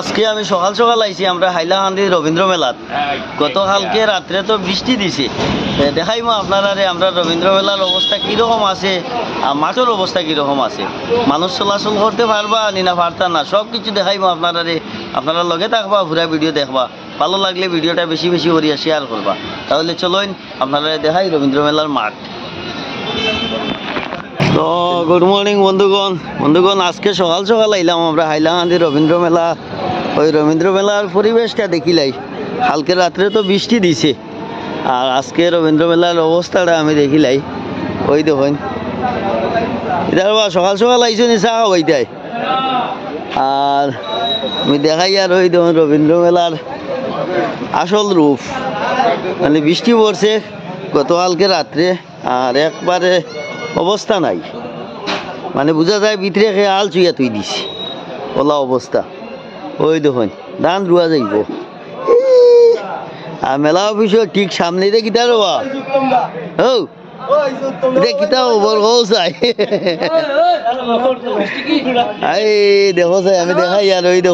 আজকে আমি সকাল সকাল আইছি আমরা হাইলাকান্দি রবীন্দ্র মেলাত। গতকালকে রাত্রে তো বৃষ্টি দিছে। দেখাইমো আপনারা আমরা রবীন্দ্র মেলার অবস্থা কীরকম আছে আর মাঠের অবস্থা কীরকম আছে। মানুষ চলাচল করতে পারবা নি না পারতা না সব কিছু দেখাইমো আপনারা আপনারা লগে থাকবা পুরা ভিডিও দেখবা। ভালো লাগলে ভিডিওটা বেশি বেশি করিয়া শেয়ার করবা। তাহলে চলুন আপনারা দেখাই রবীন্দ্র মেলার মাঠ। তো গুড মর্নিং বন্ধুগণ। বন্ধুগণ, আজকে সকাল সকাল আইলাম আমরা হাইলাকান্দি রবীন্দ্র মেলা। ওই রবীন্দ্র মেলার পরিবেশটা দেখিলাই কালকে রাত্রে তো বৃষ্টি দিছে। আর আজকে রবীন্দ্র মেলার অবস্থাটা আমি দেখিলাই ওই দেখুন। এটা সকাল সকাল আইছো নি, চা খাওয়াইতাই আর আমি দেখাই আর ওই দেখুন রবীন্দ্র মেলার আসল রূপ। মানে বৃষ্টি পড়ছে গতকালকে রাত্রে। আর একবারে অবস্থা নাই। মানে বোঝা যায় ভিতরে খেয়ে আল চুইয়া তুই দিছি। ওলা অবস্থা। ওই দেখুন, ধান রুয়া যাইব। আর মেলা অফিসও ঠিক সামনে দিয়ে কিতা ও, এটা কিতা হো চাই। আমি দেখাই ওই রে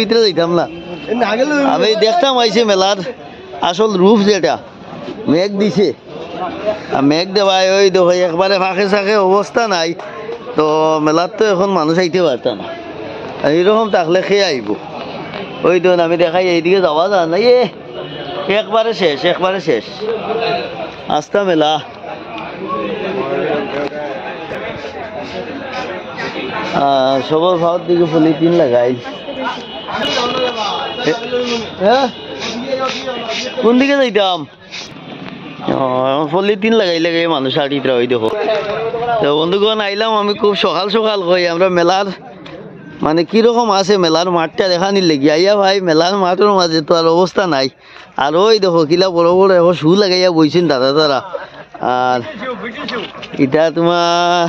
ভিতরে যাইতাম না। আমি দেখতাম আইছে মেলার। আসল রূপ যেটা, মেঘ দিছে। মেঘ দেওয়ায় ওই দেখো একবারে ফাঁকে শাকে অবস্থা নাই, তো মেলার তো এখন মানুষ আইতে পারত না। এইরকম থাকলে খেয়ে আইব? ওই দেখুন আমি দেখাই, এইদিকে যাওয়া যায় না। এ, একবারে শেষ একবারে শেষ। আস্তা মেলা। সবার ভাবর দিকে পলিথিন লাগাই। হ্যাঁ কোন দিকে যাইতাম? পলিথিন লাগাই লাগাই মানুষ আটিতে ওই দেখো তো বন্ধুগণ, আইলাম আমি খুব সকাল সকাল কই, আমরা মেলার মানে কীরকম আছে মেলার মাঠটা দেখা নিলে কি আইয়া ভাই, মেলার মাঠের মাঝে তো আর অবস্থা নাই। আর ওই দেখো, কিলা বড় বড় এখন শু লাগাইয়া বইছেন দাদা তারা আর এটা তোমার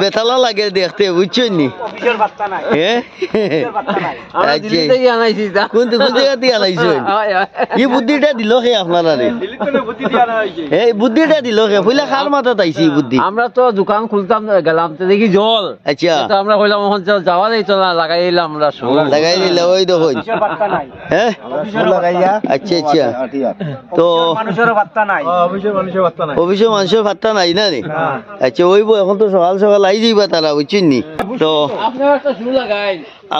বেতালা লাগে দেখতে বুঝছ নি? হ্যাঁ আচ্ছা। এই বুদ্ধিটা দিল আপনারা এই বুদ্ধিটা দিল মাথাত বুদ্ধি। আমরা তো দোকান খুলতাম গেলাম তো দেখি জল। আচ্ছা। আমরা কইলাম চল যাওয়া যাইত না লাগাই আমরা লাগাই দিলে ওই দেখো হ্যাঁ? আচ্ছা আচ্ছা। তো অফিসে মানুষের ভাত্তা নাই না রে? আচ্ছা ওইব এখন তো সকাল সকাল আই যাইবা তারা বুঝছেন নি? তো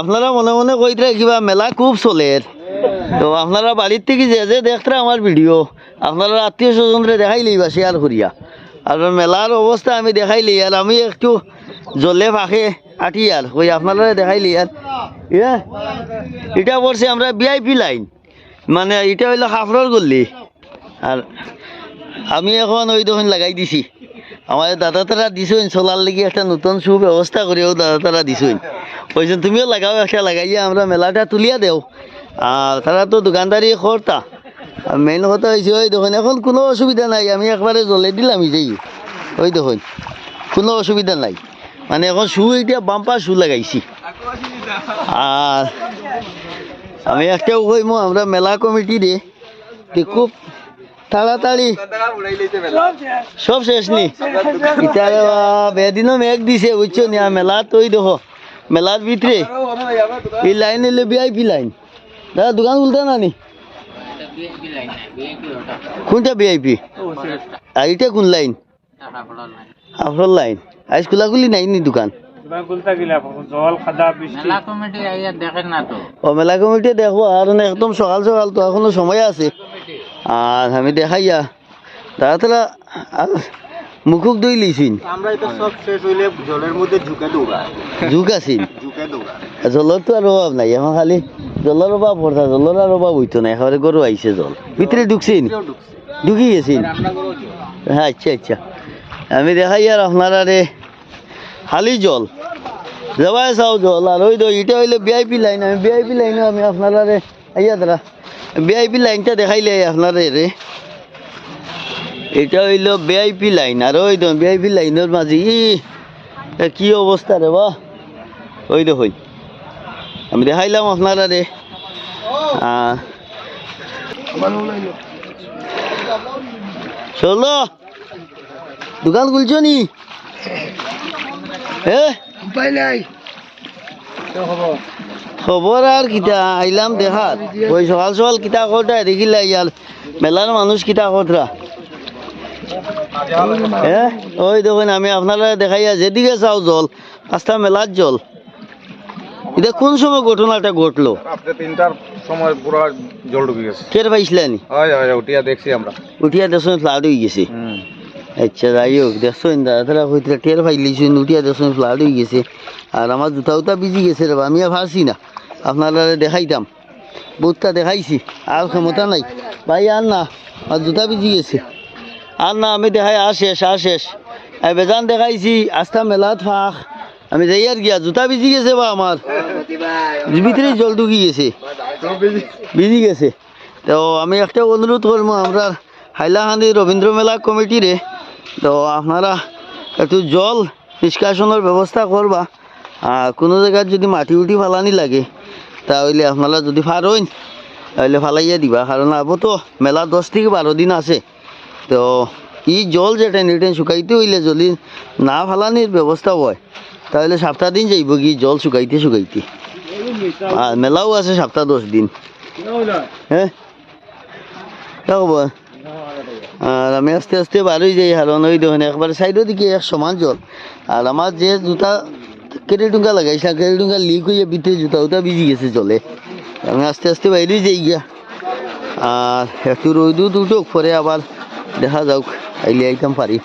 আপনারা মনে মনে কইতে কিবা মেলা খুব চলে তো আপনারা বাড়ির থেকে যে যে দেখতে আমার ভিডিও, আপনারা আত্মীয় স্বজনরে দেখাই লইবা শেয়ার করিয়া। আর মেলার অবস্থা আমি দেখাইলি আর আমি একটু জলে ফাঁকে আটি আর, ওই আপনারা দেখাইলি আর। ইয়া এটা পড়ছে আমরা ভিআইপি লাইন মানে এটা হইল হাফরর গল্লি আর আমি এখন ওই দোকান লাগাই দিছি। আমার দাদা তারা দিছুন চলার লেগে একটা নতুন সুব্যবস্থা করেও দাদা তারা দিছুন। ওইজন তুমিও লাগাও একটা লাগাইয়া আমরা মেলাটা তুলিয়া দেও। আর তারা তো দোকানদারি করতা মেইন কথা হয়েছে ওই দোকান এখন কোনো অসুবিধা নাই। আমি একবারে জ্বলে দিলাম যাই ওই দেখুন, কোনো অসুবিধা নাই। মানে এখন শু এতিয়া বাম্পার শু লাগাইছি। আর আমি একটাও কইমো আমরা মেলা কমিটি রে খুব তাড়াতাড়ি। সব শেষ নি। ইতারে বেদিনও মেঘ দিছে বুঝছ নি? মেলা তৈ দেখো। মেলার ভিতরে। এই লাইন এলে ভিআইপি লাইন। দাদা দোকান খুলতে না নি? কোনটা ভিআইপি আর এটা কোন লাইন? আপনার লাইন। আজ খোলাখুলি নাই নি দোকান? ও মেলা কমিটি দেখব আর একদম সকাল সকাল তো এখনও সময় আছে। আর আমি দেখাইয়া তারা তারা মুখুক দই লিছিন আমরা এটা সব শেষ হইলে জলের মধ্যে ঝুঁকে দৌড়া ঝুঁকে দৌড়া জলের তো আর অভাব নাই এখন খালি জলের অভাব ভরতা জলের আর অভাব হইতো না একেবারে গরু আইছে জল। ভিতরে ঢুকছিন ঢুকি গেছিন হ্যাঁ আচ্ছা আচ্ছা। আমি দেখাই আর আপনারা রে খালি জল। যাবাই চাও জল আর ওই তো এটা হইলে ভিআইপি লাইন আমি ভিআইপি লাইন আমি আপনারা রে আইয়া দাঁড়া। ভিআইপি লাইনটা দেখাইলে আপনারা রে। এটা হইল ভিআইপি লাইন আর ওই তো ভিআইপি লাইনের মাঝে ই এ কি অবস্থা রে বা ওই তো হই আমি দেখাইলাম আপনারা রে। আহ, চলো। দোকান খুলছো নি? হে খবর? আর কিতা আইলাম দেখাত। ওই সকাল সকাল কিতা কটা দেখিলা ইয়ার মেলার মানুষ কিতা কতরা হ্যাঁ ওই দেখুন আমি আপনারা দেখাইয়া যেদিকে চাও জল পাঁচটা মেলার জল। এটা কোন সময় ঘটনাটা ঘটলো? তিনটার সময় পুরো জল ঢুকে গেছে। টের পাইছিলানি উঠিয়া দেখছি আমরা। উঠিয়া দেখুন ফ্লাড হয়ে গেছে। আচ্ছা যাই হোক দেখছেন দাদারা হইতে টের পাইলিছেন উঠিয়া দেখছেন ফ্লাড হয়ে গেছে আর আমার জুতা উতা ভিজি গেছে রে আমি আর ভাবছি না আপনারা দেখাইতাম বুটটা দেখাইছি আর ক্ষমতা নাই ভাই আর না আর জুতা ভিজি গেছে আর না আমি দেখাই আর শেষ আর শেষ আমি বেজান দেখাইছি আস্থা মেলাত ফাঁক আমি যাই আর গিয়া জুতা ভিজি গেছে বা আমার ভিতরে জল ঢুকি গেছে ভিজি গেছে তো আমি একটা অনুরোধ করব আমরা হাইলাকান্দি রবীন্দ্র মেলা কমিটিরে তো আপনারা একটু জল নিষ্কাশনের ব্যবস্থা করবা। আর কোনো জায়গায় যদি মাটি উঠি ফালানি লাগে তাহলে আপনারা যদি ফারইন তাহলে ফালাইয়া দিবা। কারণ আবো তো মেলা দশ থেকে বারো দিন আছে। তো ই জল যেটা নিটেন শুকাইতে হইলে যদি না ফালানির ব্যবস্থা হয় তাহলে সপ্তাহ দিন যাইব কি জল শুকাইতে শুকাইতে। আর মেলাও আছে সপ্তাহ দশ দিন। হ্যাঁ? খবর আর আমি আস্তে আস্তে বারোই যাই কারণ ওই দেখুন একবার সাইডের দিকে এক সমান জল। আর আমার যে জুতা কেটে টুঙ্কা লাগাইছিলাম কেটে টুঙ্কা লিক হয়ে ভিতরে জুতা উতা ভিজি গেছে জলে। আমি আস্তে আস্তে বাইরেই যাই গিয়া। আর একটু রোদু দুটোক পরে আবার দেখা যাওক আইলে আইতাম পারি।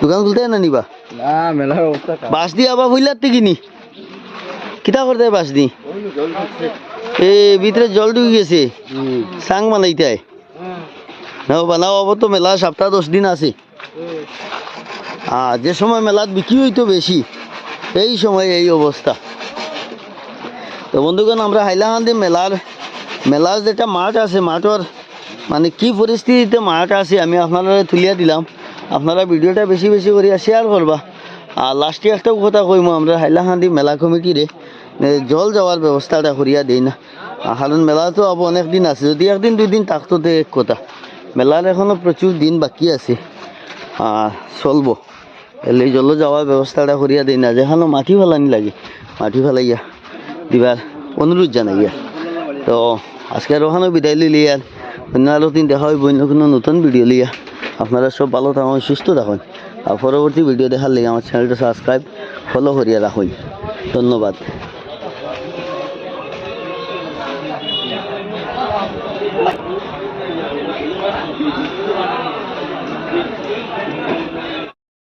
দোকান খুলতে না নিবা? বাস দিয়ে আবার হইলার থেকে নি? কিতা করতে বাস দি? এ ভিতরে জল ঢুকে গেছে। সাং বানাইতে নাও বানাও, আবার তো মেলা সপ্তাহ দশ দিন আছে। আর যে সময় মেলাত বিক্রি হইতো বেশি, এই সময় এই অবস্থা। তো বন্ধুগণ, আমরা হাইলাকান্দি মেলার মেলার যেটা মাঠ আছে, মাঠের মানে কি পরিস্থিতিতে মাঠ আছে, আমি আপনারা তুলিয়া দিলাম। আপনারা ভিডিওটা বেশি বেশি করে শেয়ার করবা। আর লাস্টে একটা কথা কইম আমরা হাইলাকান্দি মেলা কমিটিরে জল যাওয়ার ব্যবস্থাটা করিয়া দিই না। কারণ মেলা তো অনেক দিন আছে, যদি একদিন দুই দিন থাকতো তো এক কথা। মেলার এখনও প্রচুর দিন বাকি আছে। চলবো। এলে জল যাওয়ার ব্যবস্থাটা করিয়া দিই না। যেখানে মাটি ফেলানি লাগে। মাটি ফেলাইয়া দিবার অনুরোধ জানাইয়া। তো আজকে আর ওখানে বিদায় লিলি আর অন্য আরও দিন দেখা হইব, অন্য কোনো নতুন ভিডিও লিয়া আপনারা সব ভালো থাকুন, সুস্থ থাকুন। আর পরবর্তী ভিডিও দেখার লেগে আমার চ্যানেলটা সাবস্ক্রাইব ফলো করিয়া রাখুন ধন্যবাদ।